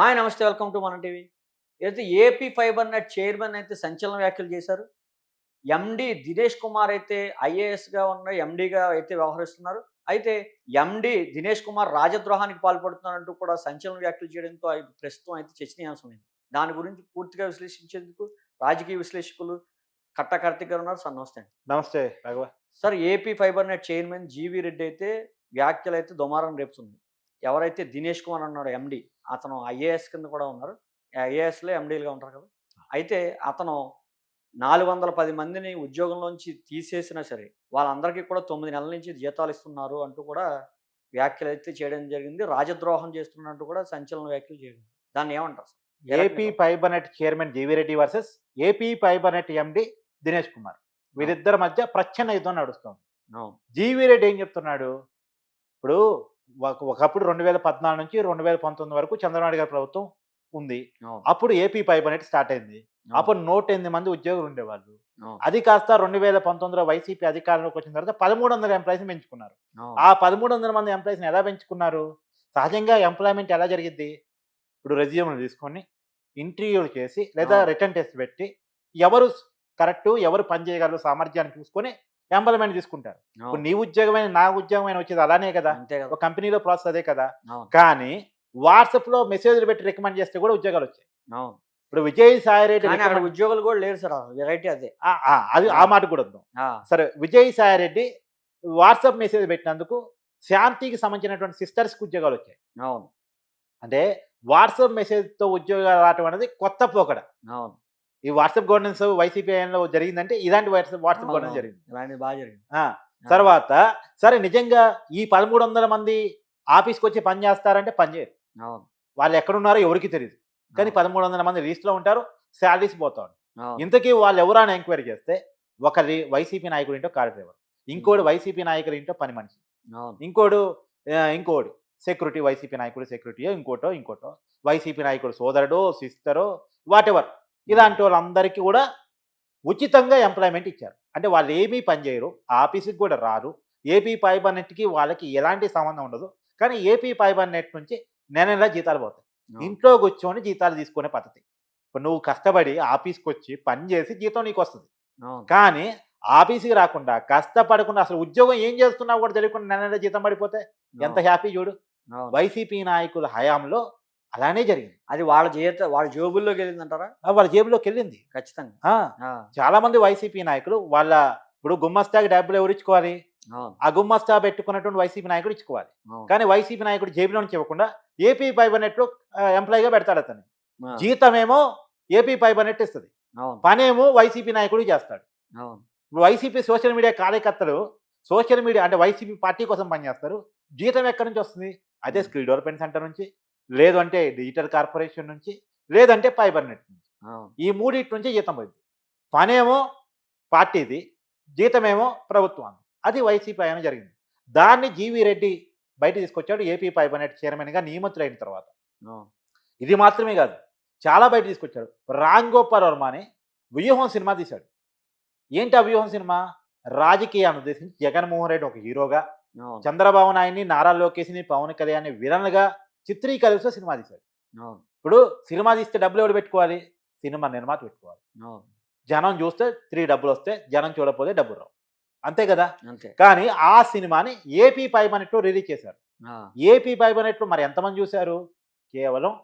Hi నమస్తే welcome to మన TV. అయితే ఏపీ ఫైబర్ నెట్ చైర్మన్ అయితే సంచలన వ్యాఖ్యలు చేశారు ఎండి దినేష్ కుమార్ అయితే ఐఏఎస్గా ఉన్న ఎండిగా అయితే వ్యవహరిస్తున్నారు. అయితే ఎండి దినేష్ కుమార్ రాజద్రోహానికి పాల్పడుతున్నారంటూ కూడా సంచలన వ్యాఖ్యలు చేయడంతో ప్రస్తుతం అయితే చర్చనీయాంశమైంది. దాని గురించి పూర్తిగా విశ్లేషించేందుకు రాజకీయ విశ్లేషకులు కట్ట కార్తిక్ గారు ఉన్నారు. సార్ నమస్తే అండి. నమస్తే Raghava. Sir AP fibre net chairman GV Reddy అయితే వ్యాఖ్యలు అయితే దుమారం రేపుతుంది. ఎవరైతే దినేష్ కుమార్ అన్నాడు ఎండి అతను ఐఏఎస్ కింద కూడా ఉన్నారు. ఐఏఎస్లో ఎండీలుగా ఉంటారు కదా! అయితే అతను నాలుగు వందల పది మందిని ఉద్యోగంలోంచి తీసేసినా సరే వాళ్ళందరికీ కూడా తొమ్మిది నెలల నుంచి జీతాలు ఇస్తున్నారు అంటూ కూడా వ్యాఖ్యలు అయితే చేయడం జరిగింది. రాజద్రోహం చేస్తున్నట్టు కూడా సంచలన వ్యాఖ్యలు చేయడం. దాన్ని ఏమంటారు AP fibre net chairman GV Reddy versus AP fibre net MD Dinesh Kumar. వీరిద్దరి మధ్య ప్రచ్ఛన్న యుద్ధం నడుస్తుంది. జీవి రెడ్డి ఏం చెప్తున్నాడు? ఇప్పుడు ఒకప్పుడు రెండు వేల పద్నాలుగు నుంచి రెండు వేల పంతొమ్మిది వరకు చంద్రబాబు గారి ప్రభుత్వం ఉంది. అప్పుడు ఏపీ ఫైబర్ నెట్ స్టార్ట్ అయింది. అప్పుడు నూట ఎనిమిది మంది ఉద్యోగులు ఉండేవాళ్ళు. అది కాస్త రెండు వేల పంతొమ్మిదిలో వైసీపీ అధికారంలోకి వచ్చిన తర్వాత పదమూడు వందల ఎంప్లాయీస్ పెంచుకున్నారు. ఆ పదమూడు వందల మంది ఎంప్లాయీస్ని ఎలా పెంచుకున్నారు? సహజంగా ఎంప్లాయ్మెంట్ ఎలా జరిగిద్ది? ఇప్పుడు రెజ్యూమ్లు తీసుకొని ఇంటర్వ్యూలు చేసి లేదా. రిటర్న్ టెస్ట్ పెట్టి ఎవరు కరెక్ట్ ఎవరు పని చేయగలరు సామర్థ్యాన్ని చూసుకొని ఎంప్లాయ్మెంట్ తీసుకుంటారు. ఇప్పుడు నీ ఉద్యోగమైన నా ఉద్యోగమైన వచ్చేది అలానే కదా. ఒక కంపెనీలో ప్రాసెస్ అదే కదా. కానీ వాట్సాప్లో మెసేజ్లు పెట్టి రికమెండ్ చేస్తే కూడా ఉద్యోగాలు వచ్చాయి. ఇప్పుడు విజయ్ సాయి రెడ్డి ఉద్యోగులు కూడా లేరు సార్ వెరైటీ అదే. అది ఆ మాట కూడా వద్దాం. సరే విజయ్ సాయి రెడ్డి వాట్సాప్ మెసేజ్ పెట్టినందుకు శాంతికి సంబంధించినటువంటి సిస్టర్స్కి ఉద్యోగాలు వచ్చాయి. అవును. అంటే వాట్సాప్ మెసేజ్తో ఉద్యోగాలు రావటం అనేది కొత్త పోకడ. అవును. ఈ వాట్సాప్ గవర్నెన్స్ వైసీపీ లో జరిగిందంటే ఇలాంటి వాట్సాప్ వాట్సాప్ గవర్నెన్స్. జరిగింది. ఇలాంటిది బాగా జరిగింది. తర్వాత సరే నిజంగా ఈ పదమూడు వందల మంది ఆఫీస్కి వచ్చి పని చేస్తారంటే పని చేయరు. వాళ్ళు ఎక్కడున్నారో ఎవరికి తెలియదు కానీ పదమూడు వందల మంది లిస్ట్లో ఉంటారు శాలరీస్ పోతా ఉంటారు ఇంతకీ వాళ్ళు ఎవరైనా ఎంక్వైరీ చేస్తే ఒకరి వైసీపీ నాయకుడు ఏంటో కార్ డ్రైవర్. ఇంకోటి వైసీపీ నాయకుడు ఏంటో పని మనిషి. ఇంకోడు ఇంకోడు సెక్యూరిటీ వైసీపీ నాయకుడు సెక్యూరిటీయో ఇంకోటో ఇంకోటో వైసీపీ నాయకుడు సోదరుడో సిస్టరో వాటెవర్. ఇలాంటి వాళ్ళందరికీ కూడా ఉచితంగా ఎంప్లాయ్మెంట్ ఇచ్చారు. అంటే వాళ్ళు ఏమీ పని చేయరు ఆఫీస్కి కూడా రారు. ఏపీ ఫైబర్ నెట్కి వాళ్ళకి ఎలాంటి సంబంధం ఉండదు. కానీ ఏపీ ఫైబర్ నెట్ నుంచి నెల నెల జీతాలు పోతాయి. ఇంట్లో కూర్చొని జీతాలు తీసుకునే పద్ధతి. ఇప్పుడు నువ్వు కష్టపడి ఆఫీస్కి వచ్చి పని చేసి జీతం నీకు వస్తుంది కానీ ఆఫీస్కి రాకుండా కష్టపడకుండా అసలు ఉద్యోగం ఏం చేస్తున్నావు కూడా తెలియకుండా నెల నెల జీతం పడిపోతే ఎంత హ్యాపీ చూడు. వైసీపీ నాయకుల హయాంలో అలానే జరిగింది. అది వాళ్ళ జీత వాళ్ళ జోబుల్లోకి వెళ్ళిందంటారా? వాళ్ళ జేబులోకి వెళ్ళింది. ఖచ్చితంగా. చాలా మంది వైసీపీ నాయకులు వాళ్ళ ఇప్పుడు గుమ్మస్తాకి డబ్బులు ఎవరు ఇచ్చుకోవాలి? ఆ గుమ్మస్తా పెట్టుకున్నటువంటి వైసీపీ నాయకుడు ఇచ్చుకోవాలి. కానీ వైసీపీ నాయకుడు జేబులో నుంచి ఇవ్వకుండా ఏపీ ఫైబర్ నెట్ ఎంప్లాయీగా పెడతాడు అతను జీతమేమో ఏపీ ఫైబర్ నెట్ ఇస్తుంది. పనేమో వైసీపీ నాయకుడు చేస్తాడు. ఇప్పుడు వైసీపీ సోషల్ మీడియా కార్యకర్తలు సోషల్ మీడియా అంటే వైసీపీ పార్టీ కోసం పనిచేస్తారు. జీతం ఎక్కడి నుంచి వస్తుంది? అదే స్కిల్ డెవలప్మెంట్ సెంటర్ నుంచి. లేదు అంటే డిజిటల్ కార్పొరేషన్ నుంచి లేదంటే ఫైబర్ నెట్ నుంచి. ఈ మూడింటి నుంచి జీతం పోయింది. పనేమో పార్టీది జీతమేమో ప్రభుత్వం అది. వైసీపీ ఆయన జరిగింది. దాన్ని జీవీ రెడ్డి బయట తీసుకొచ్చాడు ఏపీ ఫైబర్ నెట్ చైర్మన్గా నియమితులైన తర్వాత. ఇది మాత్రమే కాదు చాలా బయట తీసుకొచ్చాడు. రామ్ గోపాల్ వర్మ అని వ్యూహం సినిమా తీశాడు. ఏంటి ఆ వ్యూహం సినిమా? రాజకీయాన్ని ఉద్దేశించి జగన్మోహన్ రెడ్డి ఒక హీరోగా చంద్రబాబు నాయుడిని నారా లోకేష్ని పవన్ కళ్యాణ్ని విలన్గా చిత్రీకరిస్తూ సినిమా తీశాడు. ఇప్పుడు సినిమా తీస్తే డబ్బులు ఎవరు పెట్టుకోవాలి? సినిమా నిర్మాత పెట్టుకోవాలి. జనం చూస్తే త్రీ డబ్బులు వస్తే జనం చూడకపోతే డబ్బులు రావు. అంతే కదా? కానీ ఆ సినిమాని ఏపీ ఫైవ్ నెట్లో రిలీజ్ చేశారు. ఏపీ ఫైవ్ నెట్లో మరి ఎంతమంది చూశారు? కేవలం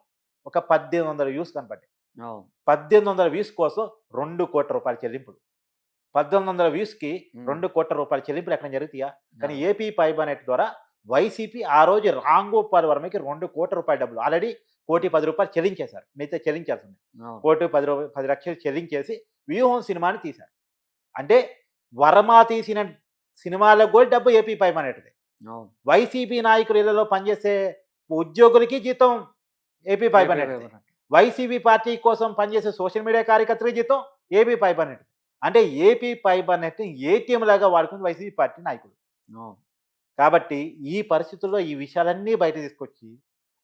ఒక పద్దెనిమిది వందల వ్యూస్ కనపడ్డాయి. అవును. పద్దెనిమిది వందల వ్యూస్ కోసం రెండు కోట్ల రూపాయల చెల్లింపులు. పద్దెనిమిది వందల వ్యూస్కి రెండు కోట్ల రూపాయల చెల్లింపులు ఎక్కడ జరుగుతాయా? కానీ ఏపీ ఫైబర్ నెట్ ద్వారా వైసీపీ ఆ రోజు రాంగోపాల్ వర్మకి రెండు కోట్ల రూపాయల డబ్బులు. ఆల్రెడీ కోటి పది రూపాయలు చెల్లించేశారు. మిగతా చెల్లించాల్సింది. కోటి పది రూపాయలు పది లక్షలు చెల్లించేసి వ్యూహం సినిమాని తీశారు. అంటే వర్మ తీసిన సినిమాలకు కూడా డబ్బు ఏపీ ఫైబర్ నెట్ది అవును. వైసీపీ నాయకుల ఇళ్ళలో పనిచేసే ఉద్యోగులకి జీతం ఏపీ ఏపీ వైసీపీ పార్టీ కోసం పనిచేసే సోషల్ మీడియా కార్యకర్తలకి జీతం ఏపీ ఫైబర్ నెట్ అంటే ఏపీ ఫైబర్ నెట్ ఏటీఎం లాగా వాడుకుంది వైసీపీ పార్టీ నాయకుడు అవును. కాబట్టి ఈ పరిస్థితుల్లో ఈ విషయాలన్నీ బయట తీసుకొచ్చి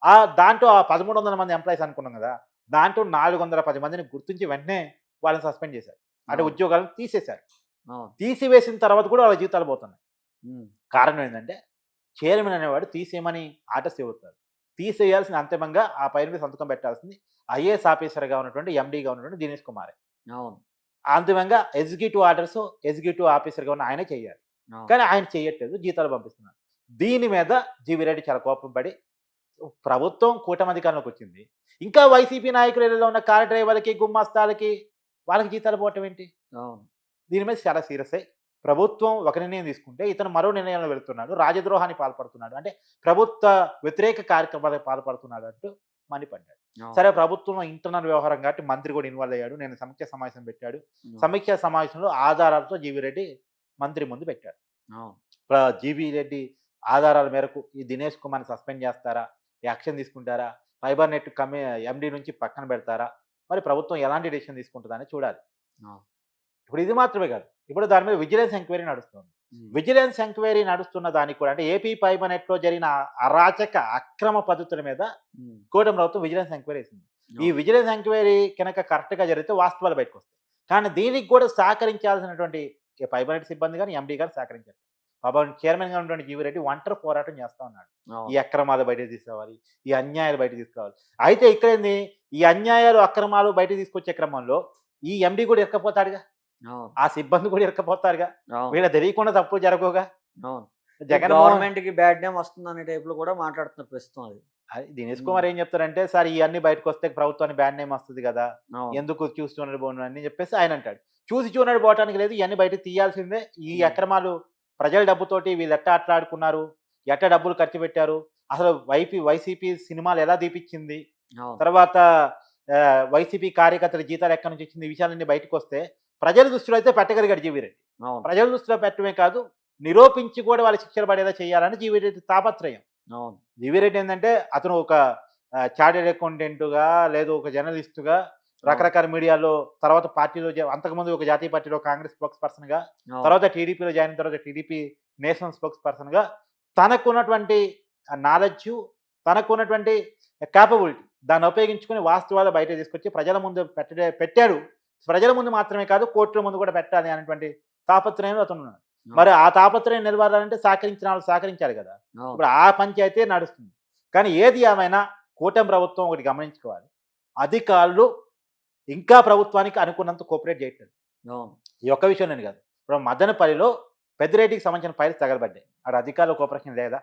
ఆ దాంట్లో ఆ పదమూడు వందల మంది ఎంప్లాయీస్ అనుకున్నాం కదా దాంట్లో నాలుగు వందల పది మందిని గుర్తించి వెంటనే వాళ్ళని సస్పెండ్ చేశారు. అంటే. ఉద్యోగాలను తీసేశారు. తీసివేసిన తర్వాత కూడా వాళ్ళ జీతాలు పోతున్నాయి. కారణం ఏంటంటే చైర్మన్ అనేవాడు తీసేయమని ఆర్డర్స్ ఇవ్వతారు తీసేయాల్సిన అంతిమంగా ఆ పైన మీద సంతకం పెట్టాల్సింది ఐఏఎస్ ఆఫీసర్గా ఉన్నటువంటి ఎండీగా ఉన్నటువంటి దినేష్ కుమార్. అవును. అంతిమంగా ఎగ్జిక్యూటివ్ ఆర్డర్స్ ఎగ్జిక్యూటివ్ ఆఫీసర్గా ఉన్న ఆయనే చేయాలి. కానీ ఆయన చేయట్లేదు జీతాలు పంపిస్తున్నారు. దీని మీద జీవి రెడ్డి చాలా కోపం పడి ప్రభుత్వం కూటమి అధికారంలోకి వచ్చింది ఇంకా వైసీపీ నాయకులలో ఉన్న కార్ డ్రైవర్లకి గుమ్మస్తాలకి వాళ్ళకి జీతాలు పోవటం ఏంటి? దీని మీద చాలా సీరియస్ అయ్యి ప్రభుత్వం ఒక నిర్ణయం తీసుకుంటే ఇతను మరో నిర్ణయంలో వెళుతున్నాడు రాజద్రోహానికి పాల్పడుతున్నాడు. అంటే ప్రభుత్వ వ్యతిరేక కార్యక్రమాలకు పాల్పడుతున్నాడు అంటూ మండిపడ్డాడు. సరే ప్రభుత్వం ఇంటర్నల్ వ్యవహారం కాబట్టి మంత్రి కూడా ఇన్వాల్వ్ అయ్యాడు నేను సమీక్ష సమావేశం పెట్టాడు. సమీక్ష సమావేశంలో ఆధారాలతో జీవి రెడ్డి మంత్రి ముందు పెట్టాడు. జీవి రెడ్డి ఆధారాల మేరకు ఈ దినేష్ కుమార్ని సస్పెండ్ చేస్తారా? యాక్షన్ తీసుకుంటారా? ఫైబర్ నెట్ కమి ఎండి నుంచి పక్కన పెడతారా? మరి ప్రభుత్వం ఎలాంటి డెసిషన్ తీసుకుంటుందని చూడాలి. ఇప్పుడు ఇది మాత్రమే కాదు. ఇప్పుడు దాని మీద విజిలెన్స్ ఎంక్వైరీ నడుస్తుంది. విజిలెన్స్ ఎంక్వైరీ నడుస్తున్న దానికి కూడా అంటే ఏపీ ఫైబర్ నెట్లో జరిగిన అరాచక అక్రమ పద్ధతుల మీద. కూటమి ప్రభుత్వం విజిలెన్స్ ఎంక్వైరీ వేసింది ఈ. విజిలెన్స్ ఎంక్వైరీ కనుక కరెక్ట్గా జరిగితే వాస్తవాలు బయటకు వస్తాయి కానీ దీనికి కూడా సహకరించాల్సినటువంటి నెట్ సిబ్బంది కానీ ఎండీ గారు సహకరించారు. పాపం చైర్మన్గా ఉన్నటువంటి జీవిరెడ్డి ఒంటరి పోరాటం చేస్తూ ఉన్నాడు. ఈ అక్రమాలు బయట తీసుకురావాలి ఈ అన్యాయాలు బయట తీసుకురావాలి అయితే ఇక్కడ ఏంది? ఈ అన్యాయాలు అక్రమాలు బయట తీసుకొచ్చే క్రమంలో ఈ ఎండి కూడా ఇరకపోతాడుగా. ఆ సిబ్బంది కూడా ఇరకపోతారుగా. వీళ్ళ తెలియకుండా తప్పులు జరగవుగా. అవును. జగన్ గవర్నమెంట్కి బ్యాడ్ నేమ్ వస్తుంది అనే టైప్లో కూడా మాట్లాడుతున్నారు ప్రస్తుతం అది. దినేష్ కుమార్ ఏం చెప్తారంటే సార్ ఇవన్నీ బయటకు వస్తే ప్రభుత్వానికి బ్యాడ్ నేమ్ వస్తుంది కదా. ఎందుకు చూస్తున్నాడు పోను అని చెప్పేసి ఆయన అంటాడు. చూసి చూడడు పోవటానికి లేదు. ఇవన్నీ బయటకు తీయాల్సిందే. ఈ. అక్రమాలు ప్రజల డబ్బుతోటి వీళ్ళు ఎట్ట ఆటలాడుకున్నారు? ఎట్ట డబ్బులు ఖర్చు పెట్టారు? అసలు వైపీ వైసీపీ సినిమాలు ఎలా అవును. తర్వాత వైసీపీ కార్యకర్తల జీతాలు ఎక్కడి నుంచి వచ్చింది? ఈ విషయాలన్నీ బయటకు వస్తే ప్రజల దృష్టిలో అయితే పెట్టగలిగాడు జీవిరెడ్డి. ప్రజల దృష్టిలో పెట్టడమే కాదు నిరూపించి కూడా వాళ్ళ శిక్షలు పడేలా చేయాలని జీవిరెడ్డి తాపత్రయం. జీవిరెడ్డి ఏంటంటే అతను ఒక చార్టెడ్ అకౌంటెంట్గా లేదు ఒక జర్నలిస్టుగా రకరకాల మీడియాలో తర్వాత పార్టీలో అంతకుముందు ఒక జాతీయ పార్టీలో కాంగ్రెస్ స్పోక్స్ పర్సన్గా అవును. తర్వాత టీడీపీలో జాయిన్ తర్వాత టీడీపీ నేషనల్ స్పోక్స్ పర్సన్గా తనకున్నటువంటి నాలెడ్జ్ తనకున్నటువంటి క్యాపబిలిటీ దాన్ని ఉపయోగించుకొని వాస్తవాలు బయట తీసుకొచ్చి ప్రజల ముందు పెట్టే పెట్టాడు. ప్రజల ముందు మాత్రమే కాదు కోర్టుల ముందు కూడా పెట్టాలి అనేటువంటి తాపత్రయంలో అతను ఉన్నాడు మరి ఆ తాపత్రయం నిలవాలంటే సహకరించిన వాళ్ళు సహకరించాలి కదా. ఇప్పుడు ఆ పంచాయతీ నడుస్తుంది. కానీ ఏది ఏమైనా కూటమి ప్రభుత్వం ఒకటి గమనించుకోవాలి. అధికారులు ఇంకా ప్రభుత్వానికి అనుకున్నంత కోఆపరేట్ చేయట్లేదు. ఈ ఒక్క విషయం నేను కాదు ఇప్పుడు మదనపల్లిలో పెద్దిరెడ్డికి సంబంధించిన ఫైల్స్ తగలబడ్డాయి అక్కడ అధికారుల కోఆపరేషన్ లేదా.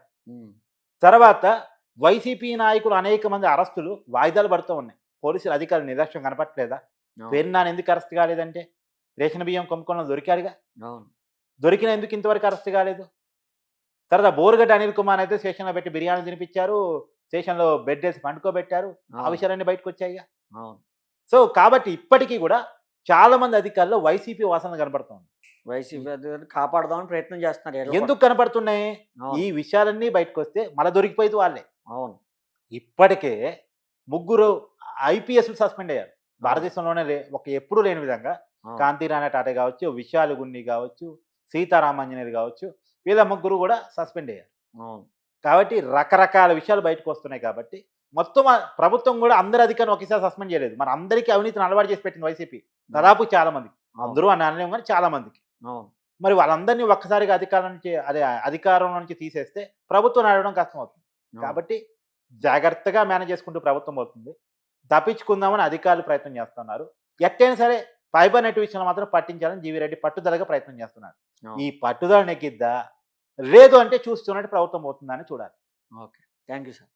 తర్వాత వైసీపీ నాయకులు అనేక మంది అరెస్టులు వాయిదాలు పడుతూ ఉన్నాయి పోలీసులు అధికారులు నిర్లక్ష్యం కనపట్లేదా అవును. పేరు నాన్న ఎందుకు అరెస్ట్ కాలేదంటే రేషన్ బియ్యం కొనుక్కోవడం దొరికాడుగా. దొరికిన ఎందుకు ఇంతవరకు అరెస్ట్ కాలేదు తర్వాత బోరుగడ్డ అనిల్ కుమార్ అయితే స్టేషన్లో పెట్టి బిర్యానీ తినిపించారు స్టేషన్లో బెడ్ వేసి పండుకోబెట్టారు ఆ. విషయాలన్నీ బయటకు వచ్చాయిగా అవును. సో కాబట్టి ఇప్పటికీ కూడా చాలా మంది అధికారులు వైసీపీ వాసన కనబడుతుంది. వైసీపీ కాపాడదామని ప్రయత్నం చేస్తున్నారు ఎందుకు కనబడుతున్నాయి? అవును. ఈ విషయాలన్నీ బయటకు వస్తే మళ్ళీ దొరికిపోయేది వాళ్ళే. అవును. ఇప్పటికే ముగ్గురు ఐపీఎస్లు సస్పెండ్ అయ్యారు. భారతదేశంలోనే లే ఒక ఎప్పుడూ లేని విధంగా. కాంతిరాణ టాటా కావచ్చు విశాల్ గున్ని కావచ్చు సీతారామాంజనేయులు కావచ్చు వీళ్ళ ముగ్గురు కూడా సస్పెండ్ అయ్యారు. కాబట్టి రకరకాల విషయాలు బయటకు వస్తున్నాయి కాబట్టి మొత్తం ప్రభుత్వం కూడా అందరి అధికారులు ఒకేసారి సస్పెండ్ చేయలేదు. మరి అందరికీ అవినీతిని అలవాటు చేసి పెట్టింది వైసీపీ. దాదాపు చాలా మందికి. అందరూ అని అనలేము కానీ చాలా మందికి. మరి వాళ్ళందరినీ ఒక్కసారిగా అధికారం నుంచి అదే అధికారం నుంచి తీసేస్తే ప్రభుత్వం నడవడం కష్టం అవుతుంది. కాబట్టి జాగ్రత్తగా మేనేజ్ చేసుకుంటూ ప్రభుత్వం అవుతుంది తప్పించుకుందామని అధికారులు ప్రయత్నం చేస్తున్నారు. ఎట్టైనా సరే ఫైబర్ నెట్ విషయంలో మాత్రం పట్టించాలని జీవి రెడ్డి పట్టుదలగా ప్రయత్నం చేస్తున్నారు. ఈ పట్టుదల నెగ్గిద్దా? లేదు అంటే చూస్తున్నట్టు ప్రభుత్వం అవుతుందని చూడాలి. ఓకే. Thank you sir.